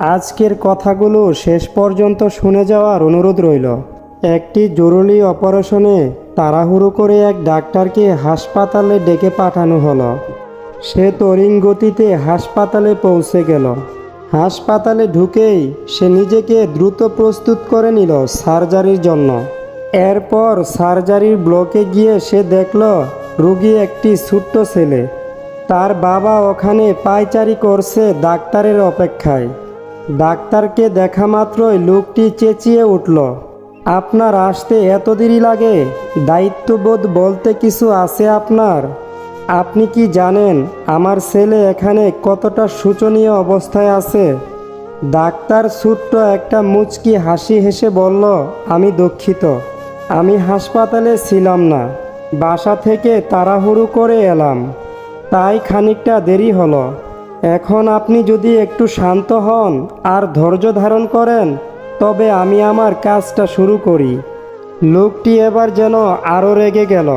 আজকের কথাগুলো শেষ পর্যন্ত শুনে যাওয়ার অনুরোধ রইল। একটি জরুরি অপারেশনে তাড়াহুড়ো করে এক ডাক্তারকে হাসপাতালে ডেকে পাঠানো হলো। সে তরিং গতিতে হাসপাতালে পৌঁছে গেল। হাসপাতালে ঢুকেই সে নিজেকে দ্রুত প্রস্তুত করে নিল সার্জারির জন্য। এরপর সার্জারির ব্লকে গিয়ে সে দেখল রুগী একটি ছোট্ট ছেলে। তার বাবা ওখানে পায়চারি করছে ডাক্তারের অপেক্ষায়। ডাক্তারকে দেখা মাত্রই লোকটি চেঁচিয়ে উঠল, আপনার আসতে এত দেরি লাগে? দায়িত্ববোধ বলতে কিছু আছে আপনার? আপনি কি জানেন আমার ছেলে এখানে কতটা শোচনীয় অবস্থায় আছে? ডাক্তার ছোট্ট একটা মুচকি হাসি হেসে বলল, আমি দুঃখিত, আমি হাসপাতালে ছিলাম না, বাসা থেকে তাড়াহুড়ো করে এলাম, তাই খানিকটা দেরি হলো। এখন আপনি যদি একটু শান্ত হন আর ধৈর্য ধারণ করেন, তবে আমি আমার কাজটা শুরু করি। লোকটি এবার যেন আরও রেগে গেল।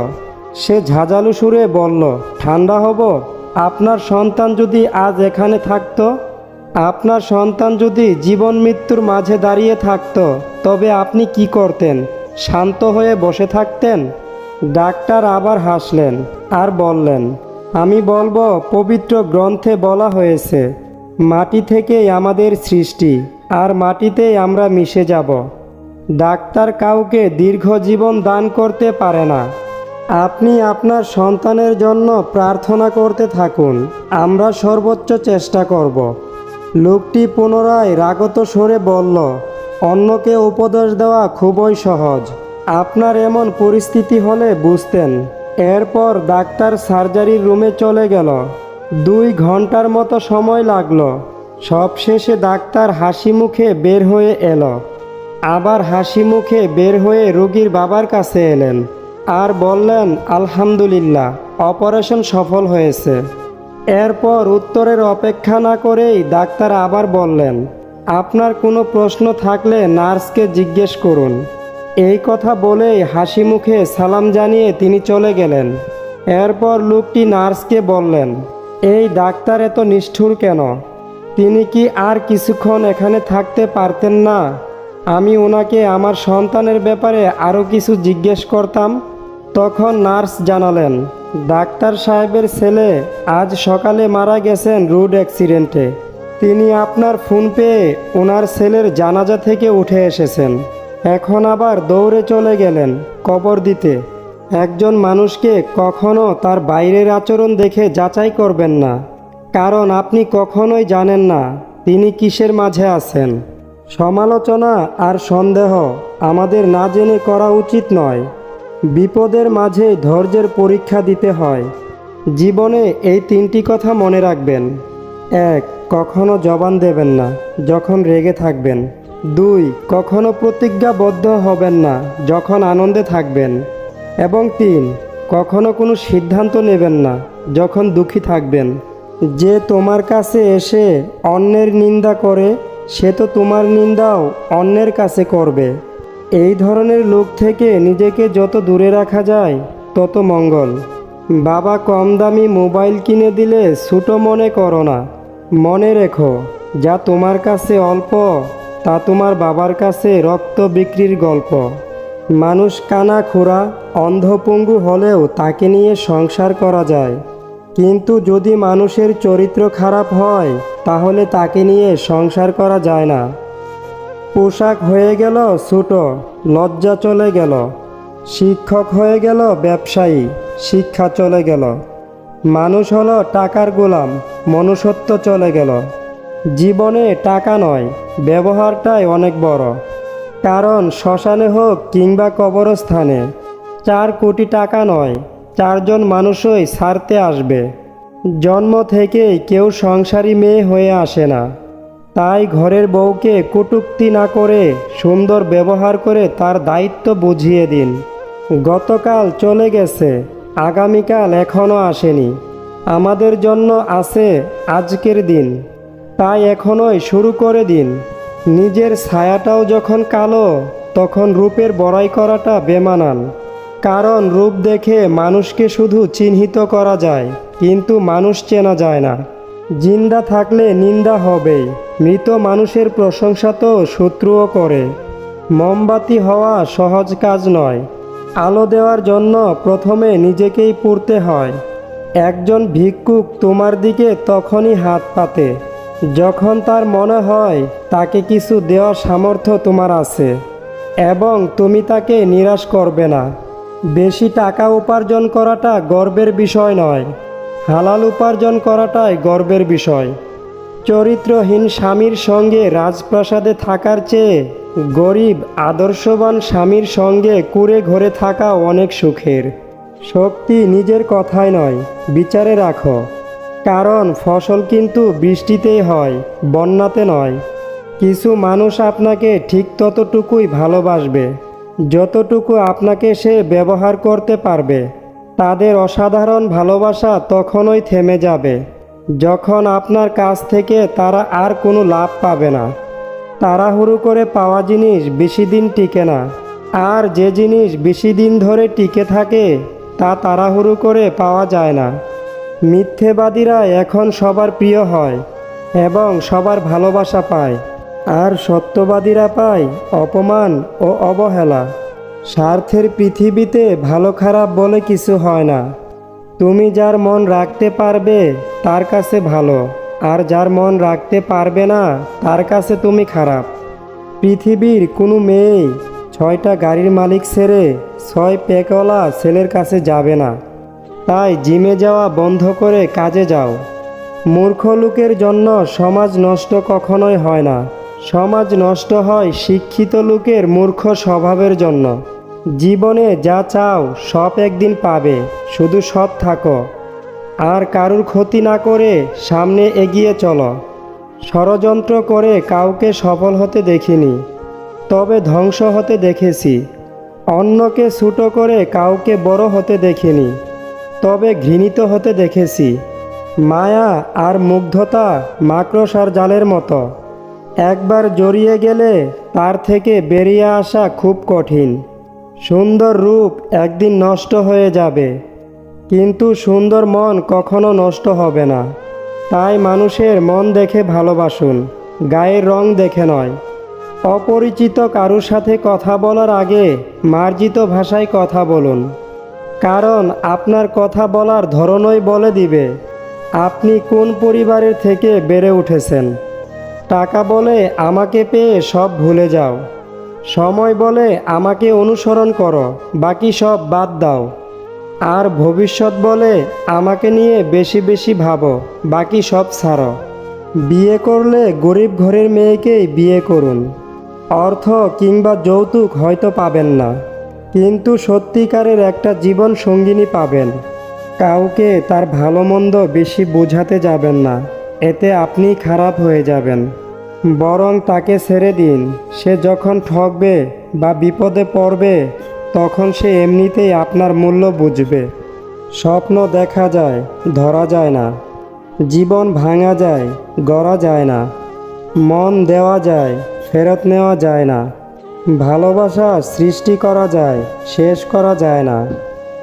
সে ঝাঁঝালু সুরে বলল, ঠান্ডা হব? আপনার সন্তান যদি আজ এখানে থাকতো, আপনার সন্তান যদি জীবন মৃত্যুর মাঝে দাঁড়িয়ে থাকতো, তবে আপনি কি করতেন? শান্ত হয়ে বসে থাকতেন? ডাক্তার আবার হাসলেন আর বললেন আমি বলব, পবিত্র গ্রন্থে বলা হয়েছে, মাটি থেকেই আমাদের সৃষ্টি, আর মাটিতেই আমরা মিশে যাব। ডাক্তার কাউকে দীর্ঘ জীবন দান করতে পারে না। আপনি আপনার সন্তানের জন্য প্রার্থনা করতে থাকুন, আমরা সর্বোচ্চ চেষ্টা করব। লোকটি পুনরায় রাগত সরে বলল, অন্যকে উপদেশ দেওয়া খুবই সহজ। আপনার এমন পরিস্থিতি হলে বুঝতেন। এরপর ডাক্তার সার্জারির রুমে চলে গেল। দুই ঘণ্টার মতো সময় লাগল। সবশেষে ডাক্তার হাসি মুখে বের হয়ে এলো। আবার হাসি মুখে বের হয়ে রোগীর বাবার কাছে এলেন আর বললেন, আলহামদুলিল্লাহ, অপারেশন সফল হয়েছে। এরপর উত্তরের অপেক্ষা না করেই ডাক্তার আবার বললেন, আপনার কোনো প্রশ্ন থাকলে নার্সকে জিজ্ঞেস করুন। এই কথা বলেই হাসি মুখে সালাম জানিয়ে তিনি চলে গেলেন। এরপর লোকটি নার্সকে বললেন, এই ডাক্তার এত নিষ্ঠুর কেন? তিনি কি আর কিছুক্ষণ এখানে থাকতে পারতেন না? আমি ওনাকে আমার সন্তানের ব্যাপারে আরও কিছু জিজ্ঞেস করতাম। তখন নার্স জানালেন, ডাক্তার সাহেবের ছেলে আজ সকালে মারা গেছেন রোড অ্যাক্সিডেন্টে। তিনি আপনার ফোন পেয়ে ওনার ছেলের জানাজা থেকে উঠে এসেছেন। এখন আবার দৌড়ে চলে গেলেন কবর দিতে। একজন মানুষকে কখনো তার বাইরের আচরণ দেখে যাচাই করবেন না, কারণ আপনি কখনোই জানেন না তিনি কিসের মাঝে আছেন। সমালোচনা আর সন্দেহ আমাদের না জেনে করা উচিত নয়। বিপদের মাঝে ধৈর্যের পরীক্ষা দিতে হয়। জীবনে এই তিনটি কথা মনে রাখবেন। এক, কখনো জবান দেবেন না যখন রেগে থাকবেন। দুই, কখনো প্রতিজ্ঞাবদ্ধ হবেন না যখন আনন্দে থাকবেন। এবং তিন, কখনো কোনো সিদ্ধান্ত নেবেন না যখন দুঃখী থাকবেন। যে তোমার কাছে এসে অন্যের নিন্দা করে, সে তো তোমার নিন্দাও অন্যের কাছে করবে। এই ধরনের লোক থেকে নিজেকে যত দূরে রাখা যায়, তত মঙ্গল। বাবা কম দামি মোবাইল কিনে দিলে ছোটো মনে করো না। মনে রেখো, যা তোমার কাছে অল্প তা তোমার বাবার কাছে রক্ত বিক্রির গল্প। মানুষ কানা খোরা অন্ধপঙ্গু হলেও তাকে নিয়ে সংসার করা যায়। কিন্তু যদি মানুষের চরিত্র খারাপ হয়, তাহলে তাকে নিয়ে সংসার করা যায় না। পোশাক হয়ে গেল ছোট, লজ্জা চলে গেল। শিক্ষক হয়ে গেল ব্যবসায়ী, শিক্ষা চলে গেল। মানুষ হলো টাকার গোলাম, মনুষ্যত্ব চলে গেল। জীবনে টাকা নয়, ব্যবহারটাই অনেক বড়। কারণ শ্মশানে হোক কিংবা কবরস্থানে, চার কোটি টাকা নয়, চারজন মানুষই ছাড়তে আসবে। জন্ম থেকেই কেউ সংসারী মেয়ে হয়ে আসে না। তাই ঘরের বউকে কটুক্তি না করে সুন্দর ব্যবহার করে তার দায়িত্ব বুঝিয়ে দিন। গতকাল চলে গেছে, আগামীকাল এখনও আসেনি। আমাদের জন্য আছে আজকের দিন। তাই এখনই শুরু করে দিন। নিজের ছায়াটাও যখন কালো, তখন রূপের বড়াই করাটা বেমানান। কারণ রূপ দেখে মানুষকে শুধু চিহ্নিত করা যায়, কিন্তু মানুষ চেনা যায় না। জিন্দা থাকলে নিন্দা হবেই, মৃত মানুষের প্রশংসা তো শত্রুও করে। মোমবাতি হওয়া সহজ কাজ নয়। আলো দেওয়ার জন্য প্রথমে নিজেকেই পুড়তে হয়। একজন ভিক্ষুক তোমার দিকে তখনই হাত পাতে। যখন তার মনে হয় তাকে কিছু দেওয়ার সামর্থ্য তোমার আছে, এবং তুমি তাকে নিরাশ করবে না, বেশি টাকা উপার্জন করাটা গর্বের বিষয় নয়, হালাল উপার্জন করাটাই গর্বের বিষয়। চরিত্রহীন স্বামীর সঙ্গে রাজপ্রাসাদে থাকার চেয়ে গরিব, আদর্শবান স্বামীর সঙ্গে কুড়ে ঘরে থাকা অনেক সুখের। শক্তি নিজের কথায় নয়, বিচারে রাখো। কারণ ফসল কিন্তু বৃষ্টিতেই হয়, বন্যাতে নয়। কিছু মানুষ আপনাকে ঠিক ততটুকুই ভালোবাসবে। যতটুকু আপনাকে সে ব্যবহার করতে পারবে। তাদের অসাধারণ ভালোবাসা তখনই থেমে যাবে, যখন আপনার কাছ থেকে তারা আর কোনো লাভ পাবে না। তাড়াহুড়ো করে পাওয়া জিনিস বেশি দিন টিকে না। আর যে জিনিস বেশি দিন ধরে টিকে থাকে, তা তাড়াহুড়ো করে পাওয়া যায় না। মিথ্যেবাদীরা এখন সবার প্রিয় হয় এবং সবার ভালোবাসা পায়। আর সত্যবাদীরা পায় অপমান ও অবহেলা। স্বার্থের পৃথিবীতে ভালো খারাপ বলে কিছু হয় না। তুমি যার মন রাখতে পারবে, তার কাছে ভালো। আর যার মন রাখতে পারবে না, তার কাছে তুমি খারাপ। পৃথিবীর কোনো মেয়েই ছয়টা গাড়ির মালিক ছেড়ে ছয় পেকওয়ালা ছেলের কাছে যাবে না। তাই জিমে যাওয়া বন্ধ করে কাজে যাও। মূর্খ লোকের জন্য সমাজ নষ্ট কখনোই হয় না। সমাজ নষ্ট হয় শিক্ষিত লোকের মূর্খ স্বভাবের জন্য। জীবনে যা চাও সব একদিন পাবে, শুধু সৎ থাকো। আর কারুর ক্ষতি না করে সামনে এগিয়ে চলো। ষড়যন্ত্র করে কাউকে সফল হতে দেখিনি, তবে ধ্বংস হতে দেখেছি। অন্যকে ছুটো করে কাউকে বড় হতে দেখিনি। তবে ঘৃণিত হতে দেখেছি। মায়া আর মুগ্ধতা মাকড়সার জালের মতো। একবার জড়িয়ে গেলে তার থেকে বেরিয়ে আসা খুব কঠিন। সুন্দর রূপ একদিন নষ্ট হয়ে যাবে। কিন্তু সুন্দর মন কখনো নষ্ট হবে না। তাই মানুষের মন দেখে ভালোবাসুন, গায়ের রং দেখে নয়। অপরিচিত কারুর সাথে কথা বলার আগে মার্জিত ভাষায় কথা বলুন। কারণ আপনার কথা বলার ধরনই বলে দিবে। আপনি কোন পরিবারের থেকে বেড়ে উঠেছেন? টাকা বলে আমাকে পেয়ে সব ভুলে যাও। সময় বলে আমাকে অনুসরণ করো, বাকি সব বাদ দাও। আর ভবিষ্যৎ বলে আমাকে নিয়ে বেশি বেশি ভাবো, বাকি সব ছাড়ো। বিয়ে করলে গরিব ঘরের মেয়েকেই বিয়ে করুন। অর্থ কিংবা যৌতুক হয়তো পাবেন না। কিন্তু সত্যিকারের একটা জীবন সঙ্গিনী পাবেন। কাউকে তার ভালো মন্দ বেশি বোঝাতে যাবেন না। এতে আপনি খারাপ হয়ে যাবেন। বরং তাকে ছেড়ে দিন। সে যখন ঠকবে বা বিপদে পড়বে, তখন সে এমনিতেই আপনার মূল্য বুঝবে। স্বপ্ন দেখা যায়, ধরা যায় না। জীবন ভাঙা যায়, গড়া যায় না। মন দেওয়া যায়, ফেরত নেওয়া যায় না। ভালোবাসা সৃষ্টি করা যায়, শেষ করা যায় না।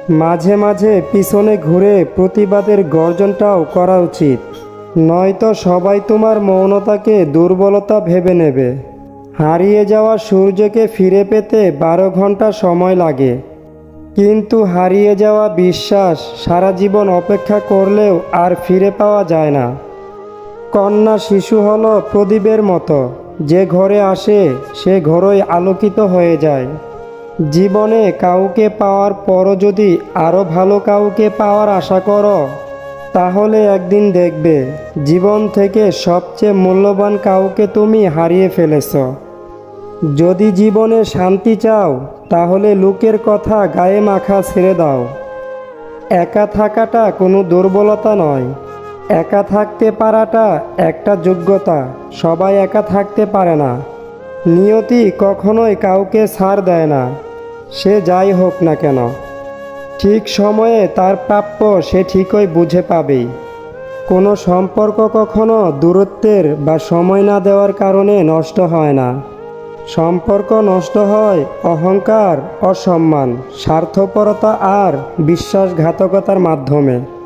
মাঝে মাঝে পিছনে ঘুরে প্রতিবাদের গর্জনটাও করা উচিত। নয়তো সবাই তোমার মৌনতাকে, দুর্বলতা ভেবে নেবে। হারিয়ে যাওয়া সূর্যকে ফিরে পেতে বারো ঘণ্টা সময় লাগে। কিন্তু হারিয়ে যাওয়া বিশ্বাস সারা জীবন অপেক্ষা করলেও আর ফিরে পাওয়া যায় না। কন্যা শিশু হলো প্রদীপের মতো। যে ঘরে আসে, সে ঘরই আলোকিত হয়ে যায়। জীবনে কাউকে পাওয়ার পরও যদি আরও ভালো কাউকে পাওয়ার আশা করো, তাহলে একদিন দেখবে, জীবন থেকে সবচেয়ে মূল্যবান কাউকে তুমি হারিয়ে ফেলেছ। যদি জীবনে শান্তি চাও, তাহলে লোকের কথা গায়ে মাখা ছেড়ে দাও। একা থাকাটা কোনো দুর্বলতা নয়। একা থাকতে পারাটা একটা যোগ্যতা। সবাই একা থাকতে পারে না। নিয়তি কখনোই কাউকে ছাড় দেয় না। সে যাই হোক না কেন। ঠিক সময়ে তার প্রাপ্য সে ঠিকই বুঝে পাবেই। কোনো সম্পর্ক কখনো দূরত্বের বা সময় না দেওয়ার কারণে নষ্ট হয় না। সম্পর্ক নষ্ট হয় অহংকার, অসম্মান, স্বার্থপরতা আর বিশ্বাসঘাতকতার মাধ্যমে।